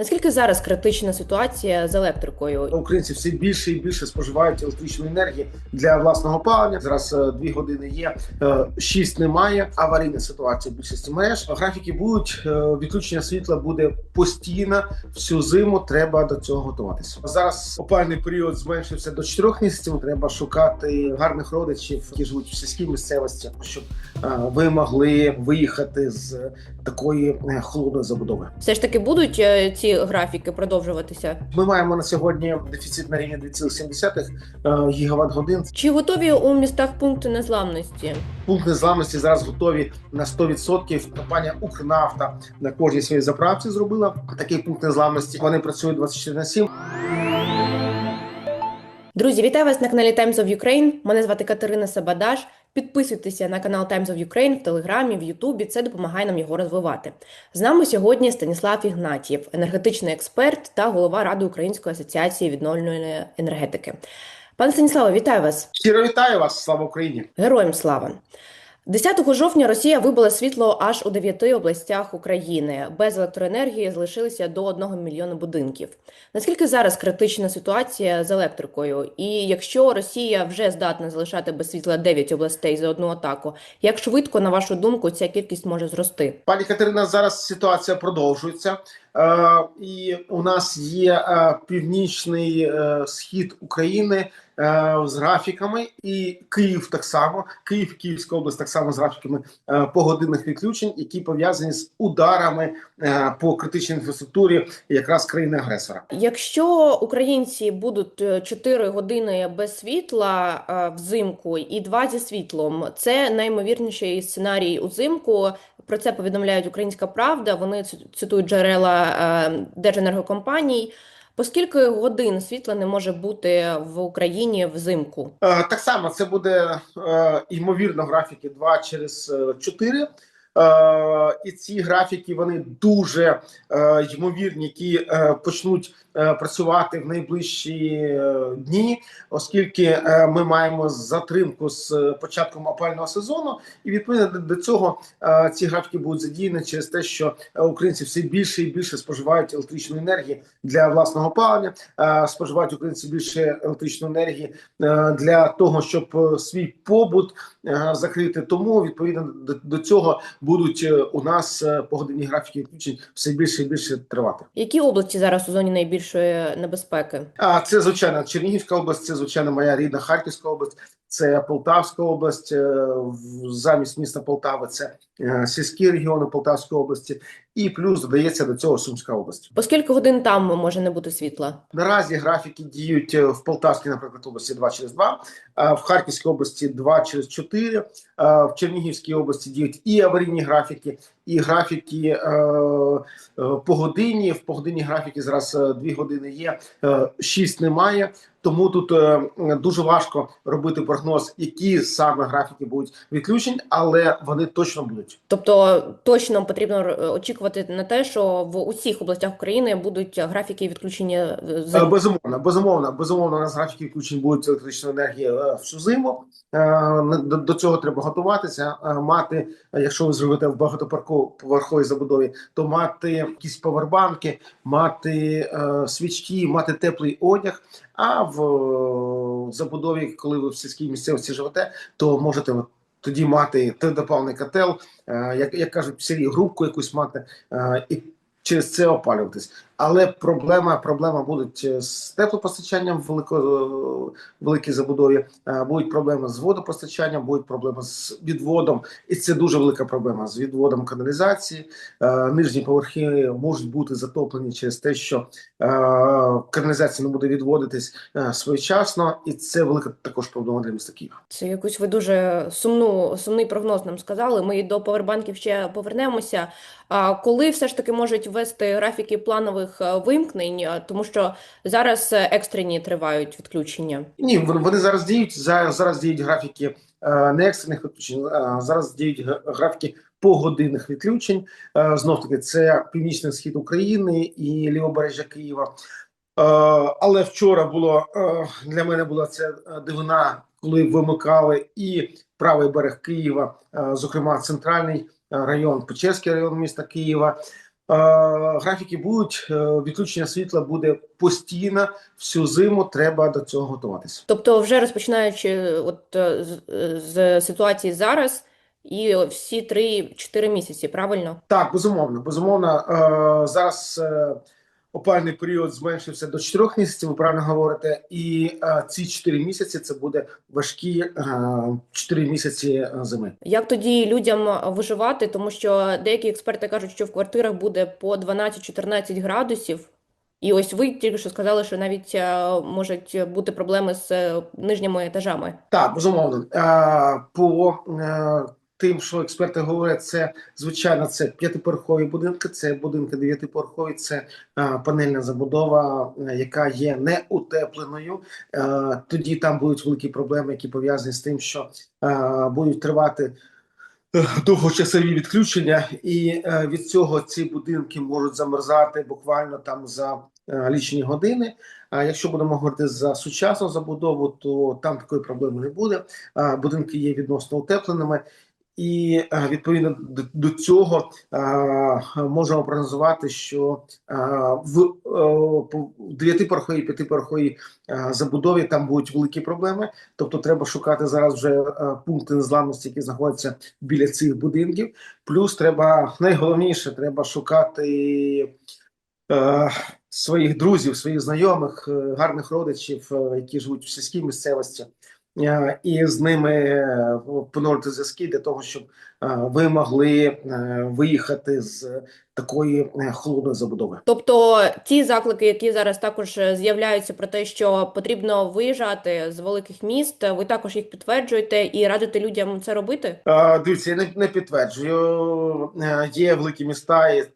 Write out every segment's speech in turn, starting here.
Наскільки зараз критична ситуація з електрикою? Українці все більше і більше споживають електричної енергії для власного опалення. Зараз е, дві години є, е, шість немає. Аварійна ситуація в більшості мереж. Графіки будуть е, відключення світла буде постійно всю зиму. Треба до цього готуватися. Зараз опальний період зменшився до 4 місяців. Треба шукати гарних родичів, які живуть в сільській місцевості, щоб ви могли виїхати з такої холодної забудови. Все ж таки будуть е, ці графіки продовжуватися? Ми маємо на сьогодні дефіцит на рівні 2,7 гігаватт годин. Чи готові у містах пункти незламності? Пункт незламності зараз готові на 100%. Компанія Укрнафта на кожній своїй заправці зробила такий пункт незламності. Вони працюють 24 на 7. Друзі, вітаю вас на каналі Times of Ukraine. Мене звати Катерина Сабадаш. Підписуйтеся на канал Times of Ukraine в Телеграмі, в Ютубі. Це допомагає нам його розвивати. З нами сьогодні Станіслав Ігнатієв, енергетичний експерт та голова Ради Української асоціації відновлювальної енергетики. Пане Станіславе, вітаю вас! Щиро вітаю вас! Слава Україні! Героям слава! 10 жовтня Росія вибила світло аж у дев'яти областях України. Без електроенергії залишилися до 1 мільйона будинків. Наскільки зараз критична ситуація з електрикою? І якщо Росія вже здатна залишати без світла 9 областей за одну атаку, як швидко, на вашу думку, ця кількість може зрости? Пані Катерина, зараз ситуація продовжується. Е, і у нас є е, північний е, схід України з графіками, і Київ так само. Київ, Київська область так само з графіками е, погодинних відключень, які пов'язані з ударами е, по критичній інфраструктурі, якраз країни-агресора. Якщо українці будуть 4 години без світла е, взимку і 2 зі світлом, це найімовірніший сценарій узимку. Про це повідомляють Українська Правда. Вони ци- цитують джерела е, держенергокомпаній. По скільки годин світла не може бути в Україні взимку? Е, Так само це буде е, ймовірно графіки 2 через е, 4. Е, і ці графіки вони дуже е, ймовірні, які е, почнуть працювати в найближчі дні, оскільки ми маємо затримку з початком опального сезону, і відповідно до- цього ці графіки будуть задіяні через те, що українці все більше і більше споживають електричної енергії для власного опалення, е, споживають українці більше електричної енергії для того, щоб свій побут закрити. Тому відповідно до цього будуть е, у нас е, погодинні графіки відключень все більше і більше тривати. Які області зараз у зоні найбільшої небезпеки? А це звичайно Чернігівська область, це звичайно моя рідна Харківська область, це Полтавська область. е, Замість міста Полтави це сільські регіони Полтавської області, і плюс додається до цього Сумська область. По скільки годин там може не бути світла? Наразі графіки діють е, в Полтавській, наприклад, області 2 через 2, в Харківській області 2 через 4, в Чернігівській області діють і аварійні графіки, і графіки е, е, по годині. В погодинні графіки зараз 2 години є, 6 немає. Тому тут е, дуже важко робити прогноз, які саме графіки будуть відключень, але вони точно будуть. Тобто точно потрібно е, очікувати на те, що в усіх областях України будуть графіки відключення е, Е, взимку. Безумовно, безумовно, безумовно, у нас графіки відключень будуть електричної енергії е, всю зиму. Е, До, до цього треба готуватися. е, Мати, е, якщо ви зробите в багатоповерховій забудові, то мати якісь повербанки, мати е, свічки, мати теплий одяг. А в е, забудові, коли ви в сільській місцевості живете, то можете от тоді мати твердопаливний котел, е, як, як кажуть, в селі грубку якусь мати, е, і через це опалюватись. Але проблема, проблема будуть е, з теплопостачанням велико, великій забудові, е, будуть проблеми з водопостачанням, будуть проблеми з відводом, і це дуже велика проблема з відводом каналізації. Е, Нижні поверхи можуть бути затоплені через те, що е, каналізація не буде відводитись е, своєчасно, і це велика також проблема для міста Києва. Це якусь ви дуже сумну, сумний прогноз нам сказали. Ми до повербанків ще повернемося. А коли все ж таки можуть ввести графіки планових е, вимкнень, Е, тому що зараз е, екстрені тривають відключення. Ні, вони зараз діють. за- Зараз діють графіки не екстрених відключень, а зараз діють графіки погодинних відключень. Знов таки, це північний схід України і лівобережжя Києва. Але вчора було для мене була це дивина, коли вимикали і правий берег Києва, зокрема центральний район, Печерський район міста Києва. Графіки будуть, е, відключення світла буде постійно всю зиму. Треба до цього готуватися. Тобто, вже розпочинаючи от е, з, з ситуації зараз і всі 3-4 місяці, правильно? Так, безумовно, безумовно. Е, зараз е, опальний період зменшився до 4 місяців. Ви правильно говорите, і е, ці 4 місяці це буде важкі е, 4 місяці е, зими. Як тоді людям виживати? Тому що деякі експерти кажуть, що в квартирах буде по 12-14 градусів. І ось ви тільки що сказали, що навіть е, можуть бути проблеми з е, нижніми етажами. Так, безумовно. Е, По е, тим, що експерти говорять, це звичайно це п'ятиповерхові будинки, це будинки дев'ятиповерхові, це е, панельна забудова, е, яка є неутепленою. Е, Тоді там будуть великі проблеми, які пов'язані з тим, що е, будуть тривати. Довгочасові відключення, і е, від цього ці будинки можуть замерзати буквально там за е, лічені години. А якщо будемо говорити за сучасну забудову, то там такої проблеми не буде. А, Будинки є відносно утепленими, і е, відповідно до, цього можемо прогнозувати, що в е, в дев'ятиповерховій, п'ятиповерховій забудові там будуть великі проблеми. Тобто, треба шукати зараз вже е, пункти незламності, які знаходяться біля цих будинків. Плюс треба найголовніше, треба шукати е, своїх друзів, своїх знайомих, е, гарних родичів, е, які живуть в сільській місцевості, е, і з ними е, понурити зв'язки для того, щоб е, ви могли е, виїхати з такої е, холодної забудови. Тобто ті заклики, які зараз також е, з'являються про те, що потрібно виїжджати з великих міст, ви також їх підтверджуєте і радите людям це робити? Е, Дивіться, я не, не підтверджую. Е, Є великі міста, і е,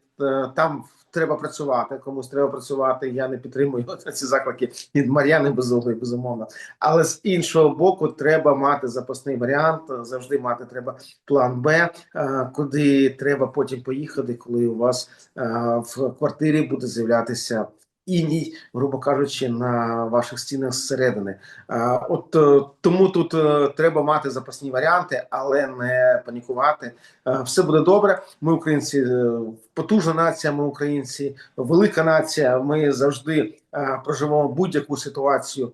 там треба працювати. Комусь треба працювати. Я не підтримую ці заклики від Мар'яни Безуглої, безумовно. Але з іншого боку, треба мати запасний варіант. Завжди мати треба план Б, е, куди треба потім поїхати, коли у вас е, в квартирі буде з'являтися. Іній, грубо кажучи, на ваших стінах зсередини. От е, тому тут е, треба мати запасні варіанти, але не панікувати. Е, Все буде добре. Ми українці потужна нація. Ми українці, велика нація. Ми завжди проживемо будь-яку ситуацію.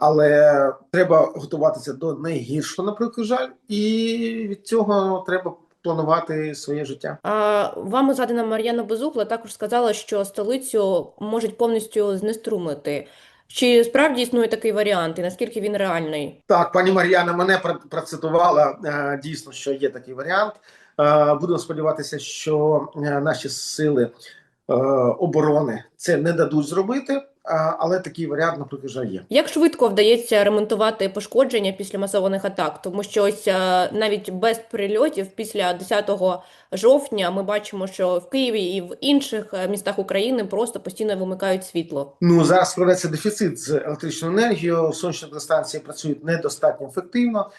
Але треба готуватися до найгіршого, наприклад, жаль, і від цього треба планувати своє життя. А вами згадана Мар'яна Безугла також сказала, що столицю можуть повністю знеструмити. Чи справді існує такий варіант, і наскільки він реальний? Так, пані Мар'яна мене процитувала е, дійсно, що є такий варіант. Е, Будемо сподіватися, що е, наші сили оборони це не дадуть зробити, але такий варіант, наприклад, вже є. Як швидко вдається ремонтувати пошкодження після масованих атак? Тому що ось е, навіть без прильотів після 10 жовтня ми бачимо, що в Києві і в інших е, містах України просто постійно вимикають світло. Ну зараз складається дефіцит з електричною енергією. Сонячні електростанції працюють недостатньо ефективно.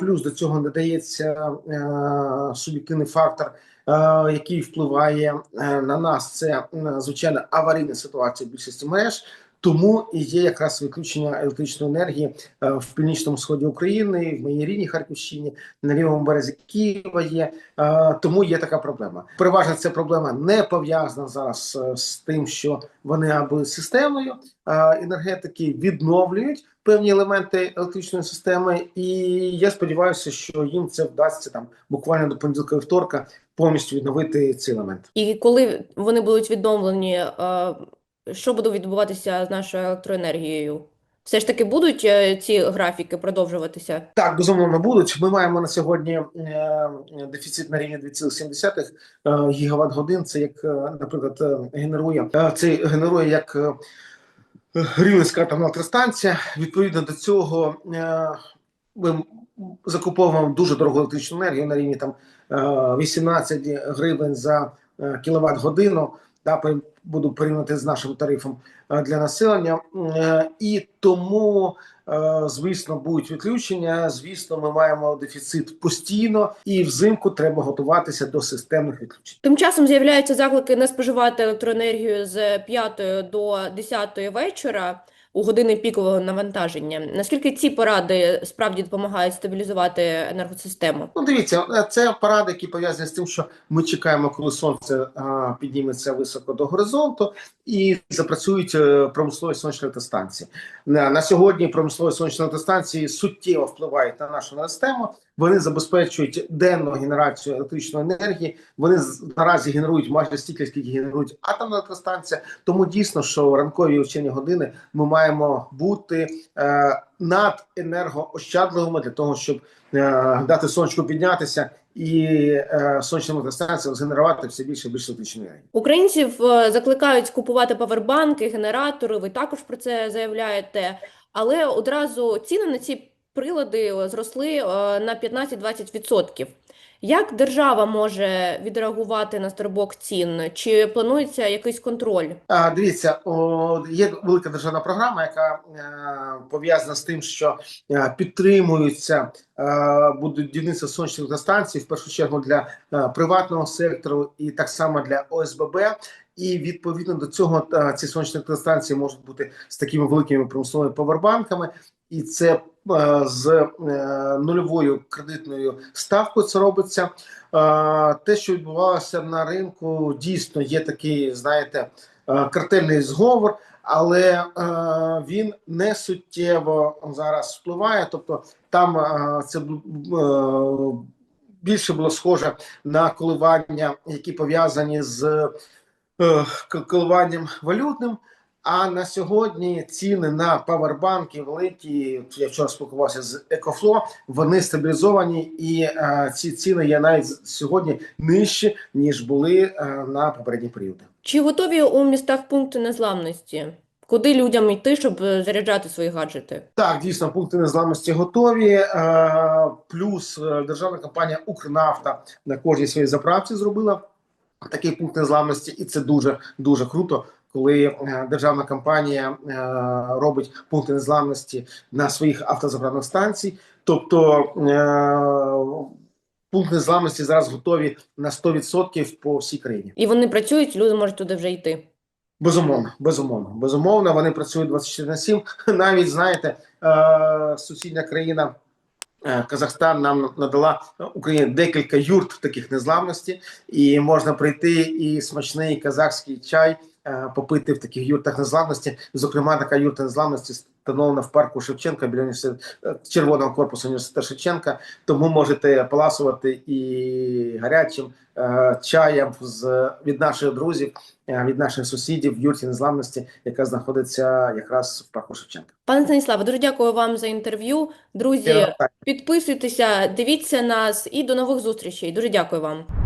Плюс до цього додається е, суб'єктивний фактор, який впливає е, на нас. Це е, звичайно аварійна ситуація в більшості мереж. Тому і є якраз відключення електричної енергії е, в північному сході України, в моїй рідній Харківщині, на лівому березі Києва є. Е, Тому є така проблема. Переважно ця проблема не пов'язана зараз е, з тим, що вони або системною е, енергетики відновлюють певні елементи електричної системи, і я сподіваюся, що їм це вдасться там буквально до понеділка вівторка повністю відновити ці елементи. І коли вони будуть відновлені, е, що буде відбуватися з нашою електроенергією? Все ж таки будуть е, ці графіки продовжуватися? Так, безумовно, будуть. Ми маємо на сьогодні е, дефіцит на рівні 2,7 е, гігават годин. Це як, наприклад, генерує це генерує як Рівненська атомна електростанція. Відповідно до цього ми закуповуємо дуже дорогу електричну енергію на рівні там е, 18 гривень за е, кіловат годину. Да, буду порівняти з нашим тарифом е, для населення, Е, і тому, е, звісно, будуть відключення. Звісно, ми маємо дефіцит постійно, і взимку треба готуватися до системних відключень. Тим часом з'являються заклики не споживати електроенергію з 5 до 10 вечора. У години пікового навантаження. Наскільки ці поради справді допомагають стабілізувати енергосистему? Ну, дивіться, е, це поради, які пов'язані з тим, що ми чекаємо, коли сонце а, підніметься високо до горизонту, і запрацюють е, промислові сонячні електростанції. На, на сьогодні промислові сонячні електростанції суттєво впливають на нашу систему. Вони забезпечують денну генерацію електричної енергії. Вони наразі генерують майже стільки, скільки генерують атомна електростанція. Тому дійсно, що ранкові вечірні години ми маємо бути е, над енергоощадливими для того, щоб е, дати сонечку піднятися і е, сонячним електростанціям згенерувати все більше і більше електричної енергії. Українців е, закликають купувати павербанки, генератори. Ви також про це заявляєте. Але одразу ціни на ці прилади зросли е, на 15-20%. Як держава може відреагувати на стрибок цін? Чи планується якийсь контроль? А, дивіться, о, є велика державна програма, яка е, пов'язана з тим, що е, підтримуються е, будівництво сонячних електростанцій, в першу чергу для е, приватного сектору і так само для ОСББ. І відповідно до цього ці сонячні електростанції можуть бути з такими великими промисловими повербанками, і це е, з е, нульовою кредитною ставкою це робиться. Е, Те, що відбувалося на ринку, дійсно є такий, знаєте, картельний зговор, але він не суттєво зараз впливає. Тобто там це більше було схоже на коливання, які пов'язані з коливанням валютним. А на сьогодні ціни на павербанки великі. Я вчора спілкувався з Екофло. Вони стабілізовані, і е, ці ціни є навіть сьогодні нижчі ніж були е, на попередні періоди. Чи готові у містах пункти незламності? Куди людям йти, щоб е, заряджати свої гаджети? Так, дійсно, пункти незламності готові. Е, плюс е, державна компанія Укрнафта на кожній своїй заправці зробила такий пункт незламності, і це дуже дуже круто. Коли е, державна компанія е, робить пункти незламності на своїх автозаправних станцій, тобто е, пункти незламності зараз готові на 100% по всій країні. І вони працюють, люди можуть туди вже йти. Безумовно, безумовно, безумовно, вони працюють 24 на 7. Навіть знаєте, сусідня країна Казахстан нам надала е, Україні декілька юрт таких незламності, і можна прийти і смачний казахський чай е, попити в таких юртах незламності. Зокрема, така юрта незламності встановлена в парку Шевченка біля університету е, червоного корпусу університету Шевченка. Тому можете поласувати і гарячим е, чаєм з від наших друзів е, від наших сусідів в юрті незламності, яка знаходиться якраз в парку Шевченка. Пане Станіславе, дуже дякую вам за інтерв'ю. Друзі, підписуйтеся, дивіться нас і до нових зустрічей. Дуже дякую вам.